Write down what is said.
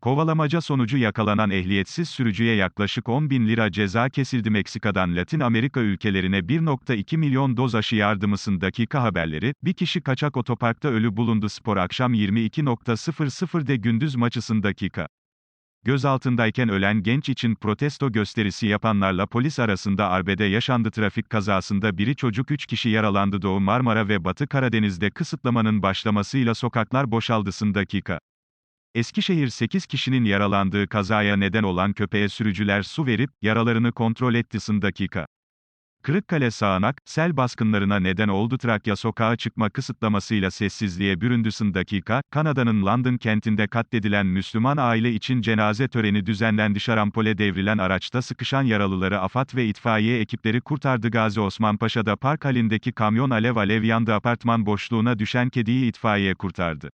Kovalamaca sonucu yakalanan ehliyetsiz sürücüye yaklaşık 10 bin lira ceza kesildi Meksika'dan Latin Amerika ülkelerine 1.2 milyon doz aşı yardımısın dakika haberleri, bir kişi kaçak otoparkta ölü bulundu spor akşam 22.00'de gündüz maçısın dakika. Gözaltındayken ölen genç için protesto gösterisi yapanlarla polis arasında arbede yaşandı trafik kazasında biri çocuk 3 kişi yaralandı Doğu Marmara ve Batı Karadeniz'de kısıtlamanın başlamasıyla sokaklar boşaldısın dakika. Eskişehir 8 kişinin yaralandığı kazaya neden olan köpeğe sürücüler su verip, yaralarını kontrol ettisın dakika. Kırıkkale sağanak, sel baskınlarına neden oldu. Trakya sokağa çıkma kısıtlamasıyla sessizliğe büründüsün dakika, Kanada'nın London kentinde katledilen Müslüman aile için cenaze töreni düzenlendi. Şarampole devrilen araçta sıkışan yaralıları AFAD ve itfaiye ekipleri kurtardı. Gazi Osman Paşa'da park halindeki kamyon alev alev yandı apartman boşluğuna düşen kediyi itfaiye kurtardı.